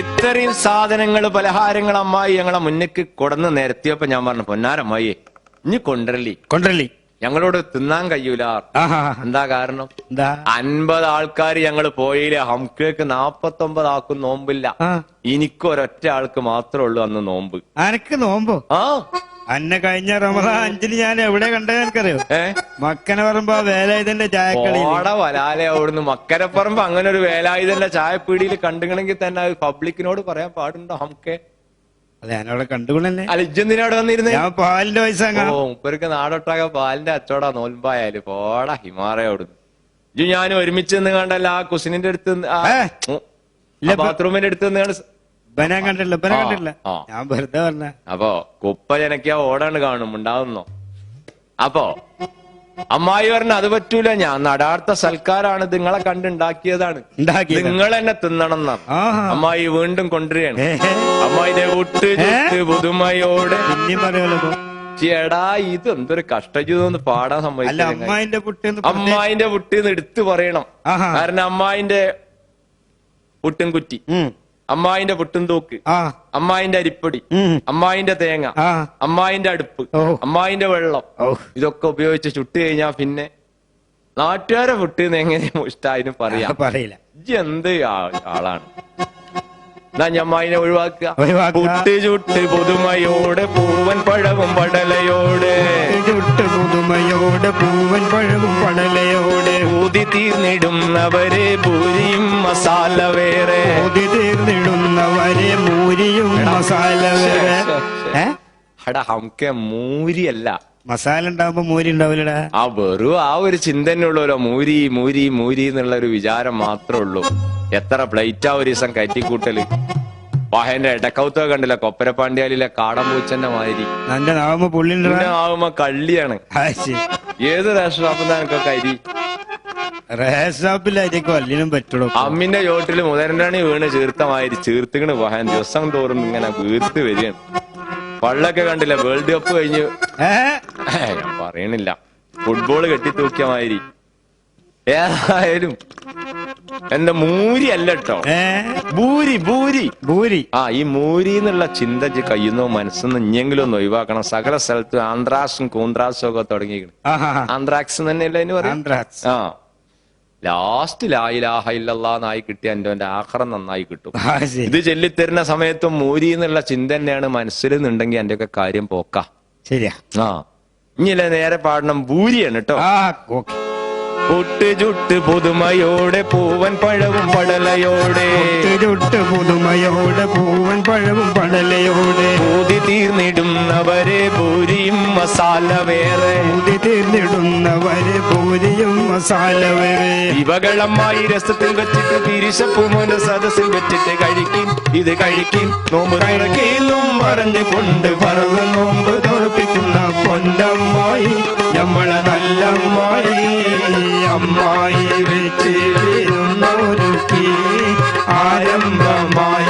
ഇത്രയും സാധനങ്ങൾ പലഹാരങ്ങൾ അമ്മായി ഞങ്ങളെ മുന്നേക്ക് കൊടന്ന് നിരത്തിയപ്പോ ഞാൻ പറഞ്ഞു പൊന്നാരമ്മായി ഇനി കൊണ്ടരലി കൊണ്ടരലി ഞങ്ങളോട് തിന്നാൻ കഴിയൂല. എന്താ കാരണം? എന്താ? അൻപത് ആൾക്കാർ ഞങ്ങൾ പോയില്ല ഹംകേക്ക് നാപ്പത്തി ഒമ്പത് ആക്കും നോമ്പില്ല. എനിക്കൊരൊറ്റ എനിക്ക് ഒരൊറ്റ ആൾക്ക് മാത്രമേ ഉള്ളൂ അന്ന് നോമ്പ്. ആനക്ക് നോമ്പോ? ആ. അന്നെ കഴിഞ്ഞ റമദാൻ അഞ്ചിന് ഞാൻ എവിടെ കണ്ടത് എനിക്കറിയോ? മക്കനെ പറയുമ്പോ വേലായുധന്റെ ചായക്കളി ഓട വലാലെ അവിടുന്ന്. മക്കരപ്പറമ്പ് അങ്ങനെ ഒരു വേലായുധന്റെ ചായപ്പീടിയിൽ കണ്ടുകണമെങ്കിൽ തന്നെ പബ്ലിക്കിനോട് പറയാൻ പാടുണ്ടോ നമുക്ക് അതെ ഞാനവിടെ കണ്ടുകൊള്ളല്ലേ. അല്ല ഇജ്ജെന്തിനവിടെ വന്നിരുന്നേ? ഞാൻ പാലിന്റെ പൈസ ഓ മുപ്പർക്ക് നാടൊട്ടാകെ പാലിന്റെ അച്ചോടാ നോൽമ്പായാലും. പോടാ ഹിമാറ അവിടുന്ന്. ഇജ്ജു ഞാനും ഒരുമിച്ച് നിന്ന് കണ്ടല്ല ആ കുസിനിന്റെ അടുത്ത് ബാത്റൂമിന്റെ അടുത്ത് നിന്ന് ബന കണ്ടില്ല ആ, കണ്ടില്ല ആ. ഞാൻ വെറുതെ പറഞ്ഞ. അപ്പോ കുപ്പ ജനക്കാ ഓടാണ് കാണും ഉണ്ടാവുന്നോ. അപ്പോ അമ്മായി പറഞ്ഞ അത് പറ്റൂല ഞാൻ നടാർത്ഥ സൽക്കാരാണ് ഇത് നിങ്ങളെ കണ്ടുണ്ടാക്കിയതാണ്. ഉണ്ടാക്കിയത്. നിങ്ങൾ എന്നെ തിന്നണം എന്നാണ് ആഹാ അമ്മായി വീണ്ടും കൊണ്ടുവരികയാണ്. ഏ, വിട്ട് ചുട്ട് പുതുമയോടെ. പിന്നെയും പറയുമല്ലോ ഇപ്പൊ. ചേടാ ഇത് എന്തൊരു കഷ്ടജീവിതം പാടാൻ അല്ല സമ്മതിക്കില്ല അമ്മായിന്റെ പുട്ടെന്ന് അമ്മായിന്റെ പുട്ടിന്ന് എടുത്തു പറയണം. ആഹാ. കാരണം അമ്മായിന്റെ പുട്ടും കുറ്റി. ഉം. അമ്മായിന്റെ പുട്ടും തൂക്ക് ആ. അമ്മായിന്റെ അരിപ്പൊടി. അമ്മായിന്റെ തേങ്ങ അമ്മായിന്റെ അടുപ്പ്. അമ്മായിന്റെ വെള്ളം ഇതൊക്കെ ഉപയോഗിച്ച് ചുട്ട് കഴിഞ്ഞാ പിന്നെ നാട്ടുകാരെ പുട്ടിന്ന് എങ്ങനെ ഇഷ്ടായാലും പറയാം. പറയില്ല. ഇജ്ജ് എന്ത് ആളാണ്? എന്നാ ഞമ്മായിനെ ഒഴിവാക്കുക. പുട്ട് ചുട്ട് പുതുമയോടെ പൂവൻ പഴവും പടലയോടെ. ചുട്ട് പുതുമയോടെ പൂവൻ പഴവും പടലയോടെ. ഊതി തീർന്നിടുന്നവരെ പൂരിയും മസാല വേറെ. ഊതി തീർന്നിടുന്നവരെ മൂരിയും മസാല വേറെ. ഹംക്കെ മൂരിയല്ല. മസാല ഉണ്ടാവുമ്പോ മൂരി ഉണ്ടാവില്ലടാ. ആ വെറും ആ ഒരു ചിന്തന്നെ ഉള്ളൂല്ലോ മൂരി മൂരി മൂരി എന്നുള്ള ഒരു വിചാരം മാത്രമേ ഉള്ളൂ. എത്ര പ്ലേറ്റാ ഒരു ദിവസം കയറ്റിക്കൂട്ടൽ. വാഹന്റെ ഇടക്കൗത്തൊക്കെ കണ്ടില്ല കൊപ്പരപ്പാണ്ടിയാലിലെ കാടമ്പൂച്ചന്റെ മാതിരി. നന്റെ നാവുമ്പോ ആവുമ്പോ കള്ളിയാണ്. ഏത് അരി? അല്ലിനും പറ്റുള്ളൂ അമ്മിന്റെ ചോട്ടിൽ മുതലാണി വീണ് ചീർത്ത മാതിരി ചീർത്തിക്കണ് വാഹൻ ദിവസം തോറും ഇങ്ങനെ വീർത്ത് വരികയാണ്. പള്ളൊക്കെ കണ്ടില്ല? വേൾഡ് കപ്പ് കഴിഞ്ഞ്. ഞാൻ പറയണില്ല. ഫുട്ബോൾ കെട്ടിത്തൂക്കിയ മാതിരി ഏതായാലും എന്റെ മൂരി അല്ല കേട്ടോ. ഭൂരി ഭൂരി. ഭൂരി. ആ ഈ മൂരി എന്നുള്ള ചിന്ത കയ്യുന്നോ മനസ്സെന്ന് ഇനിയെങ്കിലും ഒന്ന് ഒഴിവാക്കണം. സകല സ്ഥലത്തും ആന്ത്രാസും കൂന്ത്രാസും ഒക്കെ തുടങ്ങിയിരിക്കണം. ആന്ത്രാക്സ് തന്നെയല്ലേ അതിന് പറയാം ആ. ലാസ്റ്റ് ലായിലാഹ ഇല്ലാന്നായി കിട്ടിയ എന്റെ എന്റെ ആഹ്റം നന്നായി കിട്ടും. ഇത് ചൊല്ലിത്തരുന്ന സമയത്തും മൂരി എന്നുള്ള ചിന്ത തന്നെയാണ് മനസ്സിൽ നിന്നുണ്ടെങ്കിൽ എന്റെ ഒക്കെ കാര്യം പോക്ക. ശരിയാ. ആ. ഇനിയല്ലേ നേരെ പാടണം. ഭൂരിയാണ് കേട്ടോ ആ ഓക്കെ പുട്ട് ചുട്ട് പുതുമയോടെ പൂവൻ പഴവും പടലയോടെ. ചുട്ട് പുതുമയോടെ പൂവൻ പഴവും പടലയോടെ. പൂതി തീർന്നിടുന്നവരെ പൂരിയും മസാല വേറെ. ഊതി തീർന്നിടുന്നവരെ പൂരിയും മസാല വേറെ. ഇവകളമ്മായി രസത്തിൽ വെച്ചിട്ട് തിരിശപ്പൂമോന്റെ സദസ്സിൽ വെച്ചിട്ട് കഴിക്കും. ഇത് കഴിക്കും. നോമ്പ് തുറക്കിലും പറഞ്ഞുകൊണ്ട് പറന്ന് നോമ്പ് തോൽപ്പിക്കുന്ന പൊന്നമ്മായി നമ്മളെ നല്ലമ്മായി അമ്മായി വെച്ചിരുന്നൊരുക്കി ആരംഭമായ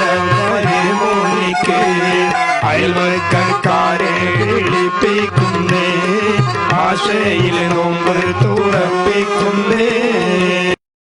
മോനിക്ക് അയൽവക്കാരെ വിളിപ്പിക്കുന്നേ ആശയിൽ നോമ്പ് തുറപ്പിക്കുന്നേ.